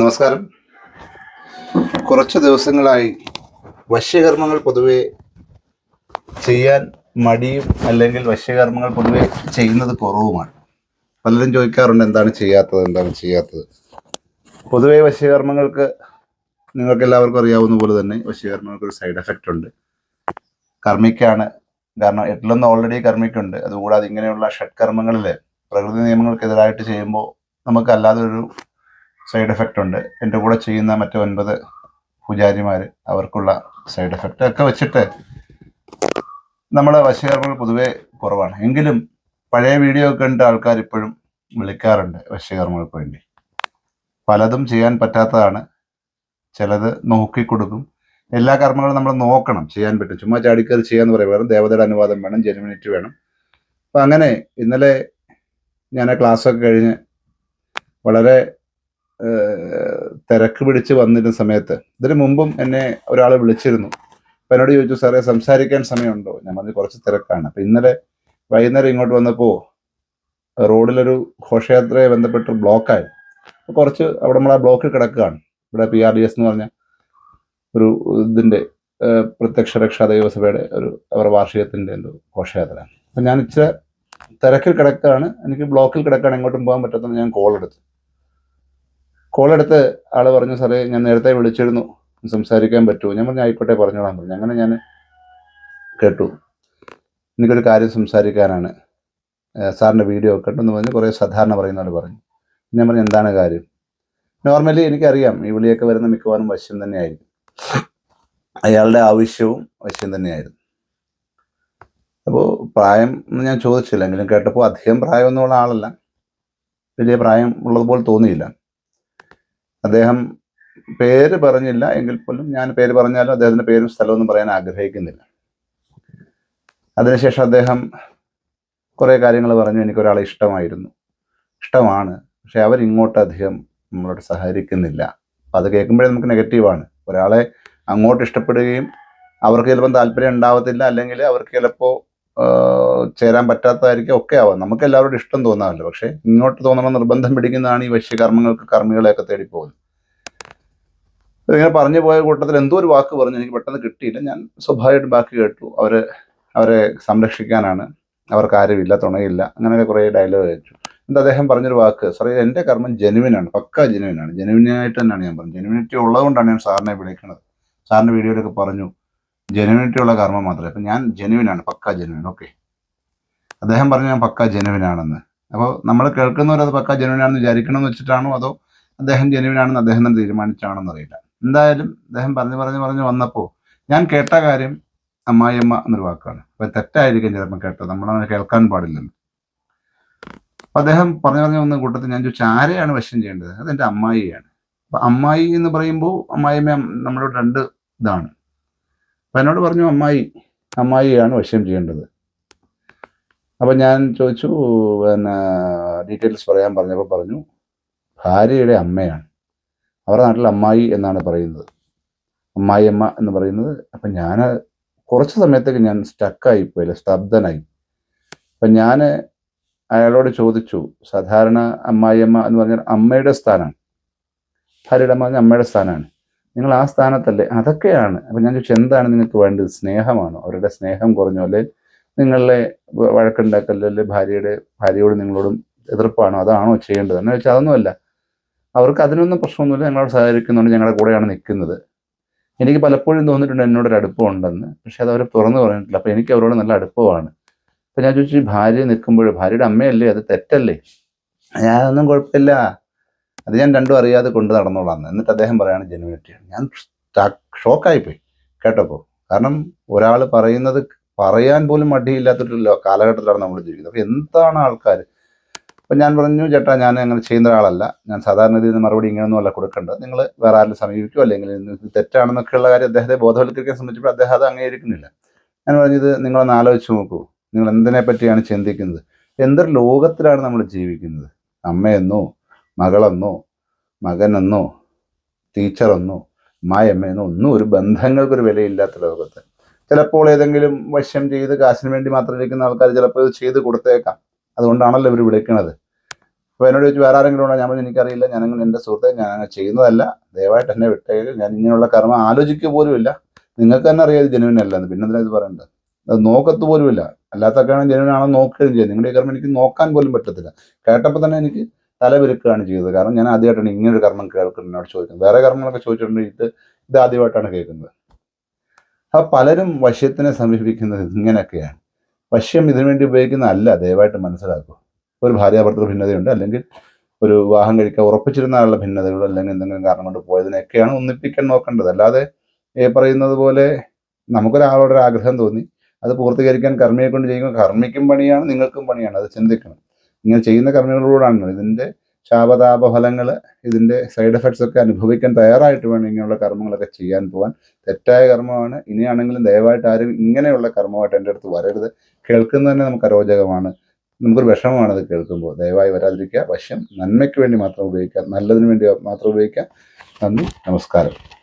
നമസ്കാരം. കുറച്ച് ദിവസങ്ങളായി വശ്യകർമ്മങ്ങൾ പൊതുവെ ചെയ്യാൻ മടിയും അല്ലെങ്കിൽ വശ്യകർമ്മങ്ങൾ പൊതുവെ ചെയ്യുന്നത് കുറവുമാണ്. പലരും ചോദിക്കാറുണ്ട് എന്താണ് ചെയ്യാത്തത് എന്താണ് ചെയ്യാത്തത്? പൊതുവെ വശ്യകർമ്മങ്ങൾക്ക് നിങ്ങൾക്ക് എല്ലാവർക്കും അറിയാവുന്ന പോലെ തന്നെ വശ്യകർമ്മങ്ങൾക്ക് ഒരു സൈഡ് എഫക്റ്റ് ഉണ്ട്. കർമ്മിക്കാണ്. കാരണം എട്ടിലൊന്ന് ഓൾറെഡി കർമ്മിക്കുണ്ട്. അതുകൂടാതെ ഇങ്ങനെയുള്ള ഷഡ്കർമ്മങ്ങളിൽ പ്രകൃതി നിയമങ്ങൾക്കെതിരായിട്ട് ചെയ്യുമ്പോൾ നമുക്ക് അല്ലാതെ ഒരു സൈഡ് എഫക്റ്റ് ഉണ്ട്. എന്റെ കൂടെ ചെയ്യുന്ന മറ്റു ഒൻപത് പൂജാരിമാർ അവർക്കുള്ള സൈഡ് എഫക്റ്റ് ഒക്കെ വെച്ചിട്ട് നമ്മളെ വശീകരണങ്ങൾ പൊതുവെ കുറവാണ്. എങ്കിലും പഴയ വീഡിയോ ഒക്കെ കണ്ട ആൾക്കാർ ഇപ്പോഴും വിളിക്കാറുണ്ട് വശീകരണങ്ങൾക്ക് വേണ്ടി. പലതും ചെയ്യാൻ പറ്റാത്തതാണ്. ചിലത് നോക്കി കൊടുക്കും. എല്ലാ കർമ്മങ്ങളും നമ്മൾ നോക്കണം. ചെയ്യാൻ പറ്റും. ചുമ്മാ ചാടിക്കത് ചെയ്യാന്ന് പറയാം. വേണം ദേവതയുടെ അനുവാദം വേണം ജെനുവിനിറ്റി വേണം. അപ്പം അങ്ങനെ ഇന്നലെ ഞാൻ ആ ക്ലാസ്സൊക്കെ കഴിഞ്ഞ് വളരെ തിരക്ക് പിടിച്ച് വന്നിരുന്ന സമയത്ത്. ഇതിന് മുമ്പും എന്നെ ഒരാൾ വിളിച്ചിരുന്നു. അപ്പം എന്നോട് ചോദിച്ചു സാറേ സംസാരിക്കാൻ സമയമുണ്ടോ? ഞാൻ പറഞ്ഞു കുറച്ച് തിരക്കാണ്. അപ്പം ഇന്നലെ വൈകുന്നേരം ഇങ്ങോട്ട് വന്നപ്പോൾ റോഡിലൊരു ഘോഷയാത്രയെ ബന്ധപ്പെട്ട് ബ്ലോക്കായി. കുറച്ച് അവിടെ നമ്മൾ ആ ബ്ലോക്കിൽ കിടക്കുകയാണ്. ഇവിടെ പി ആർ ഡി എസ് എന്ന് പറഞ്ഞ ഒരു ഇതിന്റെ പ്രത്യക്ഷ രക്ഷാ ദൈവസഭയുടെ ഒരു അവരുടെ വാർഷികത്തിന്റെ എന്തോ ഘോഷയാത്ര. അപ്പം ഞാൻ ഇച്ചിരി തിരക്കിൽ കിടക്കുകയാണ്. എനിക്ക് ബ്ലോക്കിൽ കിടക്കുകയാണ് എങ്ങോട്ടും പോകാൻ പറ്റാത്തത് ഞാൻ കോൾ എടുത്തു. കോൾ എടുത്ത് ആൾ പറഞ്ഞു സാറേ ഞാൻ നേരത്തെ വിളിച്ചിരുന്നു. സംസാരിക്കാൻ പറ്റുമോ ഞാൻ പറഞ്ഞു ആയിക്കോട്ടെ പറഞ്ഞോളാൻ പറഞ്ഞു. അങ്ങനെ ഞാൻ കേട്ടു. എനിക്കൊരു കാര്യം സംസാരിക്കാനാണ്. സാറിന്റെ വീഡിയോ ഒക്കെ ഉണ്ടെന്ന് പറഞ്ഞ് കുറേ സാധാരണ പറയുന്നവർ പറഞ്ഞു. ഞാൻ പറഞ്ഞു എന്താണ് കാര്യം? നോർമലി എനിക്കറിയാം ഈ വിളിയൊക്കെ വരുന്ന മിക്കവാറും വശ്യം തന്നെയായിരിക്കും. അയാളുടെ ആവശ്യവും വശ്യം തന്നെയായിരുന്നു. അപ്പോൾ പ്രായം ഞാൻ ചോദിച്ചില്ല. എങ്കിലും കേട്ടപ്പോൾ അധികം പ്രായമൊന്നുമുള്ള ആളല്ല. വലിയ പ്രായം ഉള്ളതുപോലെ തോന്നിയില്ല. അദ്ദേഹം പേര് പറഞ്ഞില്ല എങ്കിൽ പോലും ഞാൻ പേര് പറഞ്ഞാലും അദ്ദേഹത്തിന്റെ പേരും സ്ഥലമൊന്നും പറയാൻ ആഗ്രഹിക്കുന്നില്ല. അതിനുശേഷം അദ്ദേഹം കുറേ കാര്യങ്ങൾ പറഞ്ഞു. എനിക്ക് ഒരാളെ ഇഷ്ടമായിരുന്നു. ഇഷ്ടമാണ്. പക്ഷെ അവരിങ്ങോട്ട് അധികം നമ്മളോട് സഹകരിക്കുന്നില്ല. അപ്പം അത് കേൾക്കുമ്പോഴേ നമുക്ക് നെഗറ്റീവാണ് ഒരാളെ അങ്ങോട്ട് ഇഷ്ടപ്പെടുകയും അവർക്ക് ചിലപ്പം താല്പര്യം ഉണ്ടാവത്തില്ല. അല്ലെങ്കിൽ അവർക്ക് ചിലപ്പോൾ ചേരാൻ പറ്റാത്തതായിരിക്കും ഒക്കെ ആവാം. നമുക്ക് എല്ലാവരോടും ഇഷ്ടം തോന്നാമല്ലോ. പക്ഷേ ഇങ്ങോട്ട് തോന്നണം നിർബന്ധം പിടിക്കുന്നതാണ് ഈ വശ്യകർമ്മങ്ങൾക്ക് കർമ്മികളെയൊക്കെ തേടി പോകുന്നത്. ഇങ്ങനെ പറഞ്ഞു പോയ കൂട്ടത്തിൽ എന്തോ ഒരു വാക്ക് പറഞ്ഞു എനിക്ക് പെട്ടെന്ന് കിട്ടിയില്ല. ഞാൻ സ്വാഭാവികമായിട്ട് ബാക്കി കേട്ടു. അവർ അവരെ സംരക്ഷിക്കാനാണ്. അവർക്ക് ആരുമില്ല തുണയില്ല. അങ്ങനെയൊക്കെ കുറേ ഡയലോഗ് വെച്ചു. എന്താ അദ്ദേഹം പറഞ്ഞൊരു വാക്ക് സാറേ എന്റെ കർമ്മം ജെനുവിനാണ് പക്ക ജെനുവിനാണ് ജെനുവിനായിട്ട് തന്നെയാണ് ഞാൻ പറഞ്ഞത്. ജെനുവിനിറ്റി ഉള്ളതുകൊണ്ടാണ് ഞാൻ സാറിനെ വിളിക്കുന്നത് സാറിന്റെ വീഡിയോയിലൊക്കെ പറഞ്ഞു. ജെനുവിനിറ്റി ഉള്ള കർമ്മം മാത്രമേ. അപ്പം ഞാൻ ജെനുവിനാണ് പക്കാ ജെനുവിൻ ഓക്കെ അദ്ദേഹം പറഞ്ഞു ഞാൻ പക്ക ജെനുവിനാണെന്ന് അപ്പോൾ നമ്മൾ കേൾക്കുന്നവർ അത് പക്ക ജെനുവിനാണെന്ന് വിചാരിക്കണം എന്ന് വെച്ചിട്ടാണോ അതോ അദ്ദേഹം ജെനുവിനാണെന്ന് അദ്ദേഹം തന്നെ തീരുമാനിച്ചാണെന്ന് അറിയില്ല. എന്തായാലും അദ്ദേഹം പറഞ്ഞു പറഞ്ഞു പറഞ്ഞു വന്നപ്പോൾ ഞാൻ കേട്ട കാര്യം അമ്മായിയമ്മ എന്നൊരു വാക്കാണ്. അപ്പോൾ തെറ്റായിരിക്കും ചിലപ്പോൾ കേട്ടത്. നമ്മളങ്ങനെ കേൾക്കാൻ പാടില്ലല്ലോ. അപ്പം അദ്ദേഹം പറഞ്ഞു പറഞ്ഞു വന്ന കൂട്ടത്തിൽ ഞാൻ ചോദിച്ചു ആരെയാണ് വശം ചെയ്യേണ്ടത്? അതെന്റെ അമ്മായിയാണ്. അപ്പം അമ്മായി എന്ന് പറയുമ്പോൾ അമ്മായിയമ്മ നമ്മളോട് രണ്ട് ഇതാണ്. അപ്പൊ എന്നോട് പറഞ്ഞു അമ്മായി അമ്മായിയാണ് വശ്യം ചെയ്യേണ്ടത്. അപ്പം ഞാൻ ചോദിച്ചു പിന്നെ ഡീറ്റെയിൽസ് പറയാൻ പറഞ്ഞപ്പോൾ പറഞ്ഞു ഭാര്യയുടെ അമ്മയാണ്. അവരുടെ നാട്ടിൽ അമ്മായി എന്നാണ് പറയുന്നത്. അമ്മായിയമ്മ എന്ന് പറയുന്നത്. അപ്പം ഞാൻ കുറച്ച് സമയത്തേക്ക് ഞാൻ സ്റ്റക്കായി പോയില്ല സ്തബ്ധനായി. അപ്പം ഞാൻ അയാളോട് ചോദിച്ചു സാധാരണ അമ്മായിയമ്മ എന്ന് പറഞ്ഞാൽ അമ്മയുടെ സ്ഥാനമാണ്. ഭാര്യയുടെ അമ്മ അമ്മയുടെ സ്ഥാനമാണ്. നിങ്ങൾ ആ സ്ഥാനത്തല്ലേ? അതൊക്കെയാണ്. അപ്പം ഞാൻ ചോദിച്ചു എന്താണ് നിങ്ങൾക്ക് വേണ്ടത്? സ്നേഹമാണോ? അവരുടെ സ്നേഹം കുറഞ്ഞോ? അല്ലെ നിങ്ങളെ വഴക്കുണ്ടാക്കലല്ലേ ഭാര്യയുടെ ഭാര്യയോട് നിങ്ങളോടും എതിർപ്പാണോ? അതാണോ ചെയ്യേണ്ടത്? എന്ന് വെച്ചാൽ അതൊന്നുമല്ല. അവർക്ക് അതിനൊന്നും പ്രശ്നമൊന്നുമില്ല. ഞങ്ങളോട് സഹകരിക്കുന്നുണ്ട്. ഞങ്ങളുടെ കൂടെയാണ് നിൽക്കുന്നത്. എനിക്ക് പലപ്പോഴും തോന്നിയിട്ടുണ്ട് എന്നോടൊരു അടുപ്പം ഉണ്ടെന്ന് പക്ഷെ അത് അവർ തുറന്നു പറഞ്ഞിട്ടില്ല. അപ്പം എനിക്ക് അവരോട് നല്ല അടുപ്പമാണ്. അപ്പം ഞാൻ ചോദിച്ചു ഭാര്യ നിൽക്കുമ്പോൾ ഭാര്യയുടെ അമ്മയല്ലേ? അത് തെറ്റല്ലേ? ഞാനൊന്നും കുഴപ്പമില്ല. അത് ഞാൻ രണ്ടും അറിയാതെ കൊണ്ട് നടന്നോളാം എന്ന്. എന്നിട്ട് അദ്ദേഹം പറയാണ് ജെനുവിനിറ്റിയാണ് ഞാൻ ഷോക്കായി പോയി കേട്ടപ്പോൾ കാരണം ഒരാൾ പറയുന്നത് പറയാൻ പോലും മടിയില്ലാത്തൊരു കാലഘട്ടത്തിലാണ് നമ്മൾ ജീവിക്കുന്നത്. അപ്പോൾ എന്താണ് ആൾക്കാർ അപ്പം ഞാൻ പറഞ്ഞു ചേട്ടാ ഞാൻ അങ്ങനെ ചെയ്യുന്ന ഒരാളല്ല. ഞാൻ സാധാരണ രീതിയിൽ മറുപടി ഇങ്ങനെയൊന്നും അല്ല കൊടുക്കേണ്ടത്. നിങ്ങൾ വേറെ ആരും സമീപിക്കും? അല്ലെങ്കിൽ തെറ്റാണെന്നൊക്കെയുള്ള കാര്യം അദ്ദേഹത്തെ ബോധവൽക്കരിക്കാൻ സംബന്ധിച്ചപ്പോൾ അദ്ദേഹം അത് അംഗീകരിക്കുന്നില്ല. ഞാൻ പറഞ്ഞത് നിങ്ങളൊന്ന് ആലോചിച്ച് നോക്കൂ. നിങ്ങൾ എന്തിനെ പറ്റിയാണ് ചിന്തിക്കുന്നത്? എന്തൊരു ലോകത്തിലാണ് നമ്മൾ ജീവിക്കുന്നത്? അമ്മയെന്നോ മകളെന്നോ മകനെന്നോ ടീച്ചറെന്നോ മായമ്മയെന്നോ ഒന്നും ഒരു ബന്ധങ്ങൾക്കൊരു വിലയില്ലാത്ത ലോകത്ത്. ചിലപ്പോൾ ഏതെങ്കിലും വശം ചെയ്ത് കാശിന് വേണ്ടി മാത്രം ഇരിക്കുന്ന ആൾക്കാർ ചിലപ്പോൾ ഇത് ചെയ്ത് കൊടുത്തേക്കാം. അതുകൊണ്ടാണല്ലോ ഇവർ വിളിക്കുന്നത് അപ്പോൾ എന്നോട് ചോദിച്ചു വേറെ ആരെങ്കിലും ഉണ്ടോ? ഞാൻ എനിക്കറിയില്ല. ഞാനങ്ങനെ എന്റെ സുഹൃത്തെ ഞാൻ അങ്ങനെ ചെയ്യുന്നതല്ല. ദയവായിട്ട് എന്നെ വിട്ടേക്ക്. ഞാൻ ഇങ്ങനെയുള്ള കർമ്മം ആലോചിക്കുക പോലുമില്ല. നിങ്ങൾക്ക് തന്നെ അറിയാം ഇത് എന്ന്. പിന്നെ എന്തിനാ ഇത് പറയേണ്ടത് അത് നോക്കത്ത് പോലുമില്ല. അല്ലാത്തൊക്കെയാണ് ജനുവിനാണോ നോക്കുകയും ചെയ്യുന്നത് നിങ്ങളുടെ ഈ കർമ്മം എനിക്ക് നോക്കാൻ പോലും പറ്റത്തില്ല. കേട്ടപ്പോൾ തന്നെ എനിക്ക് തലപെരുക്കുകയാണ് ചെയ്തത്. കാരണം ഞാൻ ആദ്യമായിട്ടാണ് ഇങ്ങനൊരു കർമ്മം കേൾക്കുന്നത് എന്നോട് ചോദിക്കുന്നത്. വേറെ കർമ്മങ്ങളൊക്കെ ചോദിച്ചിട്ടുണ്ട് ഇത് ഇത് ആദ്യമായിട്ടാണ് കേൾക്കുന്നത്. ആ പലരും വശ്യത്തിനെ സമീപിക്കുന്നത് ഇങ്ങനെയൊക്കെയാണ്. വശ്യം ഇതിനു വേണ്ടി ഉപയോഗിക്കുന്നതല്ല ദയവായിട്ട് മനസ്സിലാക്കുക ഒരു ഭാര്യാഭർത്തൃ ഭിന്നതയുണ്ട് അല്ലെങ്കിൽ ഒരു വിവാഹം കഴിക്കാൻ ഉറപ്പിച്ചിരുന്ന ആളുടെ ഭിന്നതകളോ അല്ലെങ്കിൽ എന്തെങ്കിലും കാരണം കൊണ്ട് പോയതിനൊക്കെയാണ് ഒന്നിപ്പിക്കാൻ നോക്കേണ്ടത്. അല്ലാതെ ഈ പറയുന്നത് പോലെ നമുക്കൊരാളോടൊരാഗ്രഹം തോന്നി അത് പൂർത്തീകരിക്കാൻ കർമ്മിയെ കൊണ്ട് ചെയ്യുമ്പോൾ കർമ്മിക്കും പണിയാണ് നിങ്ങൾക്കും പണിയാണ് അത് ചിന്തിക്കണം. ഇങ്ങനെ ചെയ്യുന്ന കർമ്മികളോടാണ് ഇതിന്റെ ശാപതാപ ഫലങ്ങൾ ഇതിന്റെ സൈഡ് എഫക്ട്സ് ഒക്കെ അനുഭവിക്കാൻ തയ്യാറായിട്ട് വേണം ഇങ്ങനെയുള്ള കർമ്മങ്ങളൊക്കെ ചെയ്യാൻ പോകാൻ തെറ്റായ കർമ്മമാണ്. ഇനിയാണെങ്കിലും ദയവായിട്ട് ആരും ഇങ്ങനെയുള്ള കർമ്മമായിട്ട് എന്റെ അടുത്ത് വരരുത്. കേൾക്കുന്നത് തന്നെ നമുക്ക് അരോചകമാണ്. നമുക്കൊരു വിഷമമാണ് അത് കേൾക്കുമ്പോൾ. ദയവായി വരാതിരിക്കുക. വശ്യം നന്മയ്ക്ക് വേണ്ടി മാത്രം ഉപയോഗിക്കുക. നല്ലതിന് വേണ്ടി മാത്രം ഉപയോഗിക്കുക. നന്ദി. നമസ്കാരം.